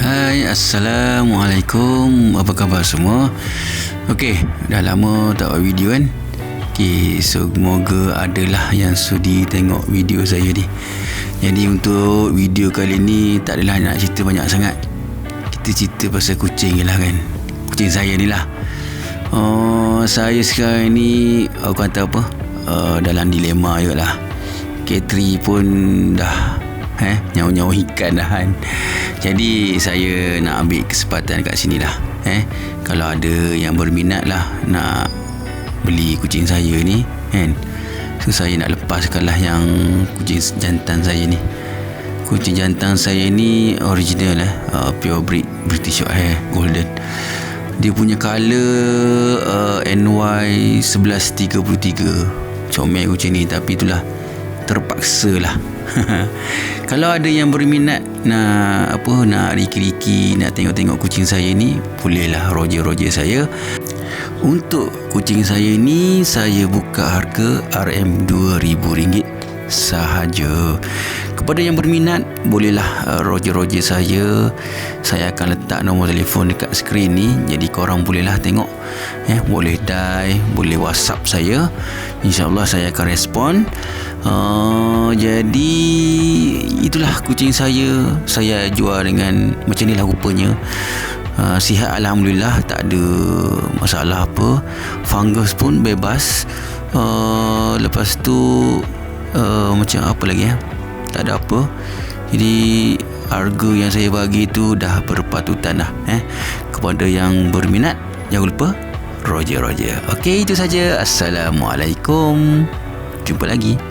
Hai, Assalamualaikum. Apa khabar semua? Okey, dah lama tak buat video kan? Okey, semoga adalah yang sudi tengok video saya ni. Jadi untuk video kali ni tak adalah nak cerita banyak sangat. Kita cerita pasal kucing je lah kan. Kucing saya ni lah. Oh, saya sekarang ni, aku kata apa? Uh, dalam dilema juga lah. K3 pun dah eh nyawa-nyawa ikan dah kan. Jadi saya nak ambil kesempatan kat sini lah. Eh kalau ada yang berminat lah nak beli kucing saya ni kan? So saya nak lepaskan lah yang kucing jantan saya ni. Kucing jantan saya ni original eh uh, pure breed British short hair golden. Dia punya colour uh, NY 1133 comel kucing ni tapi itulah terpaksa lah kalau ada yang berminat nak apa nak riki-riki nak tengok-tengok kucing saya ni bolehlah roger-roger saya. Untuk kucing saya ni saya buka harga RM2000 sahaja kepada yang berminat bolehlah uh, roger-roger saya. Saya akan letak nombor telefon dekat skrin ni. Jadi korang bolehlah tengok. Eh boleh die boleh whatsapp saya. Insyaallah saya akan respon. Uh, jadi itulah kucing saya. Saya jual dengan macam ni lah rupanya. Uh, sihat alhamdulillah. Tak ada masalah apa. Fungus pun bebas. Uh, lepas tu uh, macam apa lagi ya tak ada apa. Jadi harga yang saya bagi tu dah berpatutan dah eh. Kepada yang berminat jangan lupa Roger Okey itu saja. Assalamualaikum. Jumpa lagi